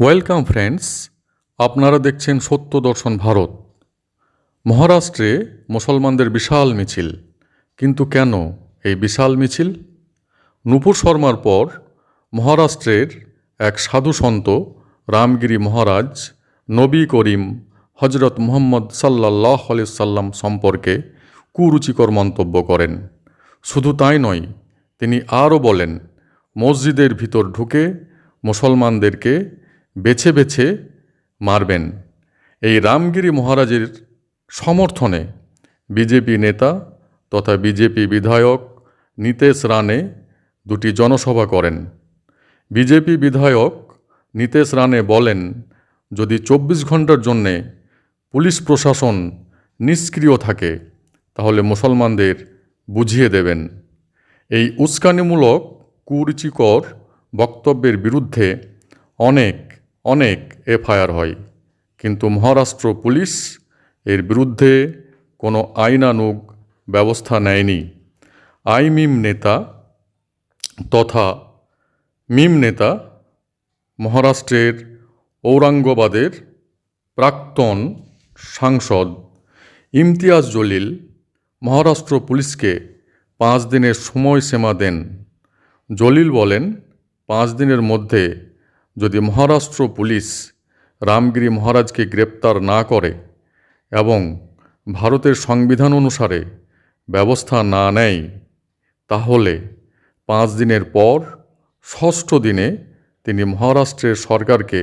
Welcome friends আপনারা দেখছেন সত্য দর্শন ভারত। মহারাষ্ট্রে মুসলমানদের বিশাল মিছিল। কিন্তু কেন এই বিশাল মিছিল? নূপুর শর্মার পর মহারাষ্ট্রের এক সাধু সন্ত, রামগিরি মহারাজ, নবী করিম হজরত মুহম্মদ সাল্লাহ সাল্লাম সম্পর্কে কুরুচিকর মন্তব্য করেন। শুধু তাই নয়, তিনি আরও বলেন, মসজিদের ভিতর ঢুকে মুসলমানদেরকে বেছে বেছে মারবেন। এই রামগিরি মহারাজের সমর্থনে বিজেপি নেতা তথা বিজেপি বিধায়ক নিতেশ রানে দুটি জনসভা করেন। বিজেপি বিধায়ক নিতেশ রানে বলেন, যদি চব্বিশ ঘণ্টার জন্যে পুলিশ প্রশাসন নিষ্ক্রিয় থাকে, তাহলে মুসলমানদের বুঝিয়ে দেবেন। এই উস্কানিমূলক কুরুচিকর বক্তব্যের বিরুদ্ধে অনেক অনেক এফআইআর হয়, কিন্তু মহারাষ্ট্র পুলিশ এর বিরুদ্ধে কোনো আইনানুগ ব্যবস্থা নেয়নি। আইমিম নেতা তথা মিম নেতা মহারাষ্ট্রের ঔরঙ্গাবাদের প্রাক্তন সাংসদ ইমতিয়াজ জলিল মহারাষ্ট্র পুলিশকে পাঁচ দিনের সময়সীমা দেন। জলিল বলেন, পাঁচ দিনের মধ্যে যদি মহারাষ্ট্র পুলিশ রামগিরি মহারাজকে গ্রেপ্তার না করে এবং ভারতের সংবিধান অনুসারে ব্যবস্থা না নেয়, তাহলে পাঁচ দিনের পর ষষ্ঠ দিনে তিনি মহারাষ্ট্রের সরকারকে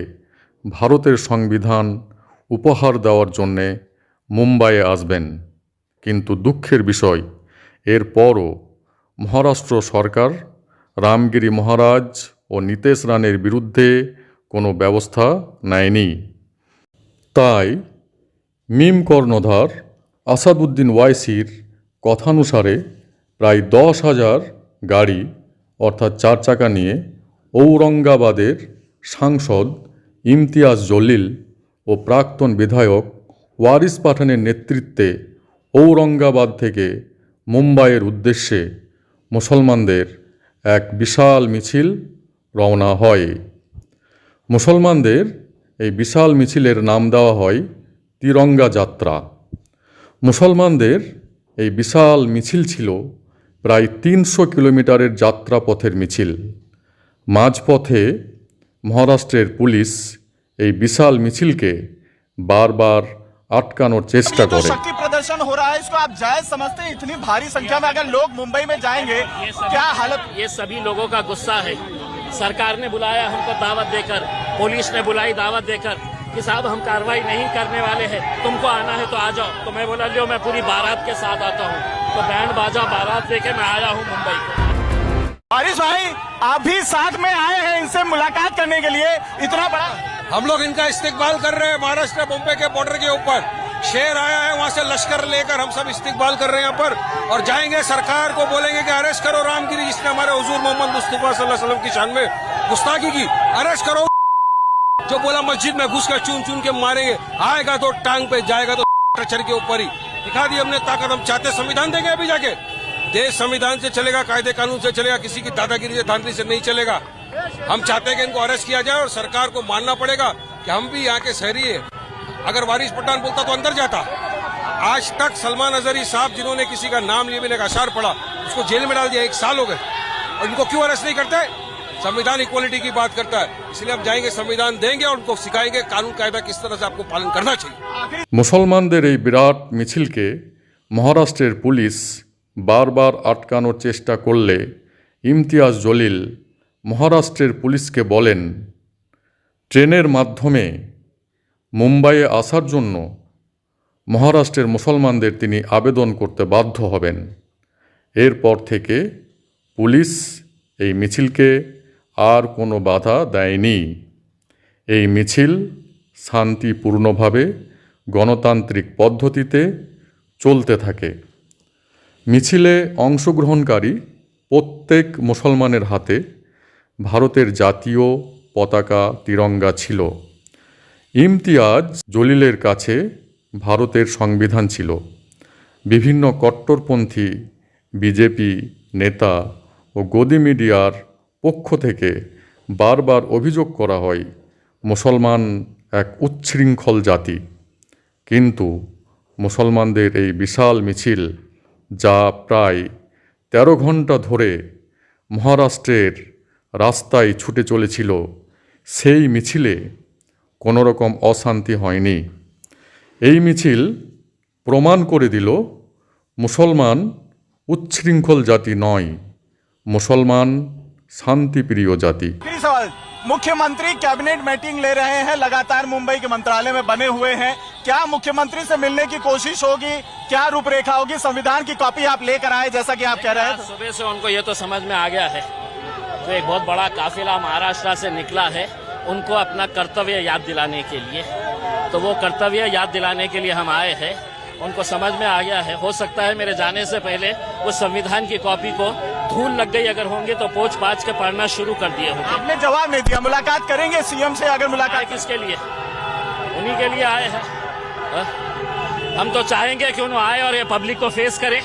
ভারতের সংবিধান উপহার দেওয়ার জন্যে মুম্বাইয়ে আসবেন। কিন্তু দুঃখের বিষয়, এরপরও মহারাষ্ট্র সরকার রামগিরি মহারাজ ও নিতেশ রানের বিরুদ্ধে কোনো ব্যবস্থা নেয়নি। তাই মিম কর্ণধার আসাদুদ্দিন ওয়াইসির কথানুসারে প্রায় দশ হাজার গাড়ি, অর্থাৎ চার চাকা নিয়ে ঔরঙ্গাবাদের সাংসদ ইমতিয়াজ জলিল ও প্রাক্তন বিধায়ক ওয়ারিস পাঠানের নেতৃত্বে ঔরঙ্গাবাদ থেকে মুম্বাইয়ের উদ্দেশ্যে মুসলমানদের এক বিশাল মিছিল রওনা হয় মুসলমানদের এই বিশাল মিছিলের নাম দেওয়া হয় তিরঙ্গা যাত্রা মুসলমানদের এই বিশাল মিছিল ছিল প্রায় তিনশো কিলোমিটারের যাত্রাপথের মিছিল মাঝপথে মহারাষ্ট্রের পুলিশ এই বিশাল মিছিলকে বারবার আটকানোর চেষ্টা ये जो করে शक्ति प्रदर्शन हो रहा है इसको आप जायज समझते हैं इतनी भारी संख्या में अगर लोग मुंबई में जाएंगे ये सभी क्या हालत ये सभी लोगों का गुस्सा है सरकार ने बुलाया हमको दावत देकर पुलिस ने बुलाई दावत देकर कि साहब हम कार्रवाई नहीं करने वाले हैं तुमको आना है तो आ जाओ। तो मैं बोला लियो मैं पूरी बारात के साथ आता हूँ। तो बैंड बाजा बारात लेके मैं आया हूँ मुंबई को। बारिश भाई आप भी साथ में आए हैं इनसे मुलाकात करने के लिए। इतना बड़ा हम लोग इनका इस्तेकबाल कर रहे हैं महाराष्ट्र मुंबई के बॉर्डर के ऊपर। शेर आया है, वहाँ से लश्कर लेकर हम सब इस्तेकबाल कर रहे हैं यहाँ पर। और जाएँगे, सरकार को बोलेंगे कि अरेस्ट करो रामगिरी, जिसने हमारे हजूर मोहम्मद मुस्तफ़ा वसल्लम की शान में गुस्ताखी की। अरेस्ट करो। जो बोला मस्जिद में घुस कर चून चून के मारेंगे, आएगा तो टांग पे जाएगा तो ट्रचर के ऊपर ही। दिखा दी हमने ताकत, हम चाहते संविधान देंगे अभी जाके। देश संविधान से चलेगा, कायदे कानून से चलेगा, किसी की दादागिरी से, धांधली से नहीं चलेगा। हम चाहते हैं कि इनको अरेस्ट किया जाए और सरकार को मानना पड़ेगा कि हम भी यहाँ के शहरी है। अगर वारिस पठान बोलता तो अंदर जाता आज तक सलमान अजहरी साहब जिन्होंने किसी का नाम लिए बिना एक अशार पड़ा उसको जेल में डाल दिया एक साल हो गए और इनको क्यों अरेस्ट नहीं करते संविधान इक्वलिटी की बात करता है इसलिए हम जाएंगे संविधान देंगे और उनको सिखाएंगे कानून कायदा किस तरह से आपको पालन करना चाहिए মুসলমানদের এই বিরাট মিছিলকে মহারাষ্ট্রের পুলিশ বারবার আটকানোর চেষ্টা করলে ইমতিয়াজ জলিল মহারাষ্ট্রের পুলিশকে বলেন ট্রেনের মাধ্যমে মুম্বাইয়ে আসার জন্য মহারাষ্ট্রের মুসলমানদের তিনি আবেদন করতে বাধ্য হবেন। এরপর থেকে পুলিশ এই মিছিলকে আর কোনো বাধা দেয়নি। এই মিছিল শান্তিপূর্ণভাবে গণতান্ত্রিক পদ্ধতিতে চলতে থাকে। মিছিলে অংশগ্রহণকারী প্রত্যেক মুসলমানের হাতে ভারতের জাতীয় পতাকা তিরঙ্গা ছিল। ইমতিয়াজ জলিলের কাছে ভারতের সংবিধান ছিল। বিভিন্ন কট্টরপন্থী, বিজেপি নেতা ও গদি মিডিয়ার পক্ষ থেকে বারবার অভিযোগ করা হয়, মুসলমান এক উচ্ছৃঙ্খল জাতি। কিন্তু মুসলমানদের এই বিশাল মিছিল, যা প্রায় তেরো ঘণ্টা ধরে মহারাষ্ট্রের রাস্তায় ছুটে চলেছিল, সেই মিছিলে কোনো রকম অশান্তি হয়নি এই মিছিল প্রমাণ করে দিল মুসলমান উচ্ছৃঙ্খল জাতি নয় মুসলমান শান্তিপ্রিয় জাতি आखिरी सवाल मुख्यमंत्री कैबिनेट मीटिंग ले रहे हैं लगातार मुंबई के मंत्रालय में बने हुए हैं क्या मुख्यमंत्री से मिलने की कोशिश होगी क्या रूपरेखा होगी संविधान की कॉपी आप लेकर आए जैसा कि आप कह रहे आज हैं सुबह से उनको ये तो समझ में आ गया है तो एक बहुत बड़ा काफिला महाराष्ट्र से निकला है उनको अपना कर्तव्य याद दिलाने के लिए। तो वो कर्तव्य याद दिलाने के लिए हम आए हैं। उनको समझ में आ गया है। हो सकता है मेरे जाने से पहले वो संविधान की कॉपी को धूल लग गई अगर होंगे तो पोच पाछ के पढ़ना शुरू कर दिए होंगे। आपने जवाब नहीं दिया। मुलाकात करेंगे सीएम से अगर मुलाकात किसके लिए? उन्हीं के लिए आए हैं। हाँ? हम तो चाहेंगे कि उन्होंने आए और ये पब्लिक को फेस करे।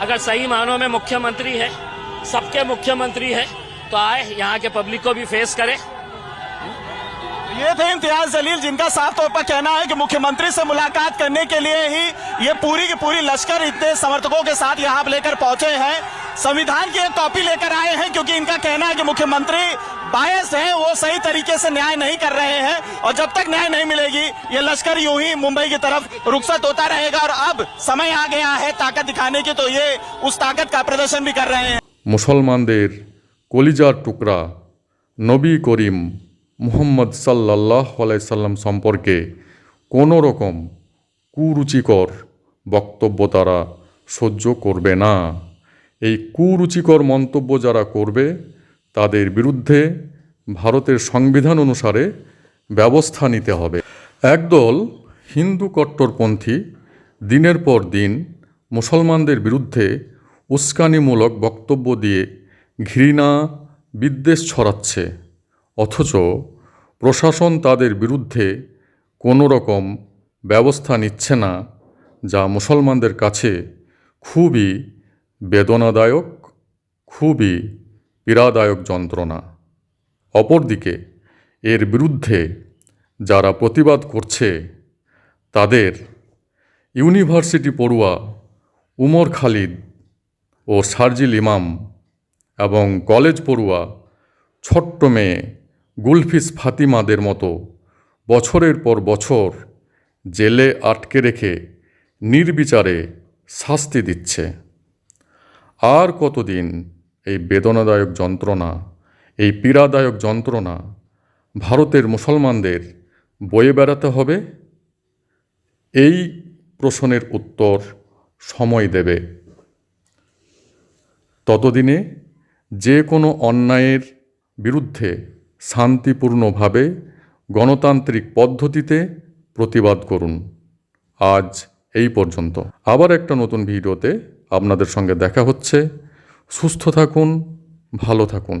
अगर सही मानों में मुख्यमंत्री है सबके मुख्यमंत्री है तो आए यहाँ के पब्लिक को भी फेस करे। ये थे इम्तियाज जलील जिनका साफ तौर पर कहना है कि मुख्यमंत्री से मुलाकात करने के लिए ही ये पूरी की पूरी लश्कर इतने समर्थकों के साथ यहाँ लेकर पहुंचे हैं संविधान की एक कॉपी लेकर आए हैं क्योंकि इनका कहना है कि मुख्यमंत्री बायस है वो सही तरीके से न्याय नहीं कर रहे हैं और जब तक न्याय नहीं मिलेगी ये लश्कर यूं ही मुंबई की तरफ रुखसत होता रहेगा और अब समय आ गया है ताकत दिखाने की तो ये उस ताकत का प्रदर्शन भी कर रहे हैं মুসলমানদের কলিজার টুকরা নবী করিম মুহাম্মদ সাল্লাহ সাল্লাম সম্পর্কে কোনো রকম কুরুচিকর বক্তব্য তারা সহ্য করবে না। এই কুরুচিকর মন্তব্য যারা করবে, তাদের বিরুদ্ধে ভারতের সংবিধান অনুসারে ব্যবস্থা নিতে হবে। একদল হিন্দু কট্টরপন্থী দিনের পর দিন মুসলমানদের বিরুদ্ধে উস্কানিমূলক বক্তব্য দিয়ে ঘৃণা, বিদ্বেষ ছড়াচ্ছে। অথচ প্রশাসন তাদের বিরুদ্ধে কোনো রকম ব্যবস্থা নিচ্ছে না, যা মুসলমানদের কাছে খুবই বেদনাদায়ক, খুবই পীড়াদায়ক যন্ত্রণা। অপরদিকে, এর বিরুদ্ধে যারা প্রতিবাদ করছে, তাদের ইউনিভার্সিটি পড়ুয়া উমর খালিদ ও শারজিল ইমাম এবং কলেজ পড়ুয়া ছোট্ট মেয়ে গুলফিস ফাতিমাদের মতো বছরের পর বছর জেলে আটকে রেখে নির্বিচারে শাস্তি দিচ্ছে। আর কতদিন এই বেদনাদায়ক যন্ত্রণা, এই পীড়াদায়ক যন্ত্রণা ভারতের মুসলমানদের বয়ে বেড়াতে হবে? এই প্রশ্নের উত্তর সময় দেবে। ততদিনে যে কোনো অন্যায়ের বিরুদ্ধে শান্তিপূর্ণভাবে গণতান্ত্রিক পদ্ধতিতে প্রতিবাদ করুন। আজ এই পর্যন্ত। আবার একটা নতুন ভিডিওতে আপনাদের সঙ্গে দেখা হচ্ছে। সুস্থ থাকুন, ভালো থাকুন।